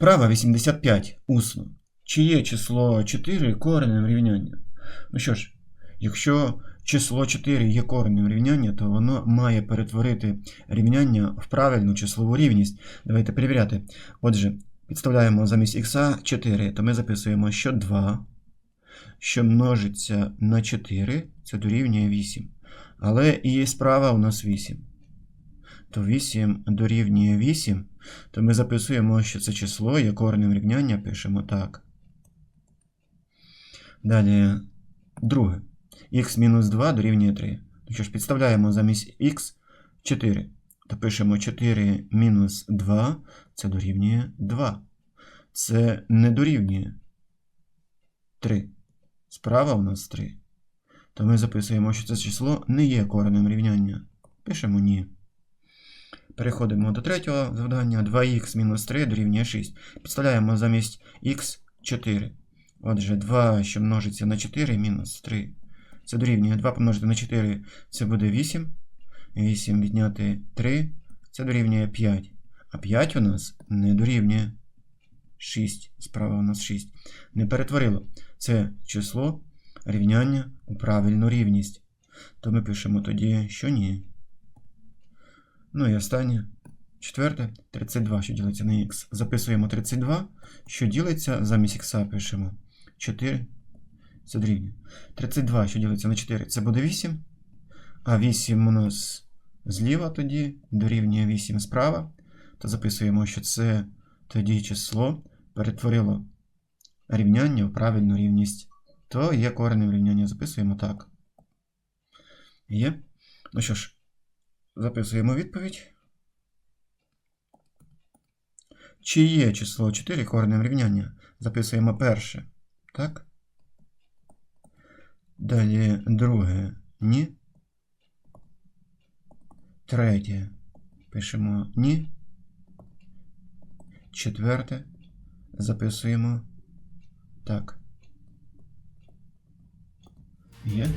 Вправа 85. Усно. Чи є число 4 коренем рівняння? Ну що ж, якщо число 4 є коренем рівняння, то воно має перетворити рівняння в правильну числову рівність. Давайте перевіряти. Отже, підставляємо замість х 4, то ми записуємо, що 2, що множиться на 4, це дорівнює 8. Але і справа у нас 8. То 8 дорівнює 8, то ми записуємо, що це число є коренем рівняння, пишемо так. Далі, друге. х-2 дорівнює 3. Ну що ж, підставляємо замість х 4. То пишемо 4 мінус 2, це дорівнює 2. Це не дорівнює 3. Справа у нас 3. То ми записуємо, що це число не є коренем рівняння. Пишемо ні. Переходимо до третього завдання. 2х мінус 3 дорівнює 6. Підставляємо замість х 4. Отже, 2, що множиться на 4, мінус 3. Це дорівнює 2 помножити на 4, це буде 8. 8 відняти 3, це дорівнює 5. А 5 у нас не дорівнює 6. Справа у нас 6. Не перетворило. Це число рівняння у правильну рівність. То ми пишемо тоді, що ні. Ну і останнє. Четверте, 32, що ділиться на х. Записуємо 32, що ділиться замість х пишемо 4. Це дорівнює. 32, що ділиться на 4, це буде 8. А 8 у нас зліва тоді дорівнює 8 справа. То записуємо, що це тоді число перетворило рівняння в правильну рівність. То є коренем рівняння. Записуємо так. Є. Ну що ж, записуємо відповідь. Чи є число 4 коренем рівняння? Записуємо перше. Так? Далі друге ні. Третє. Пишемо ні. Четверте. Записуємо так. Є.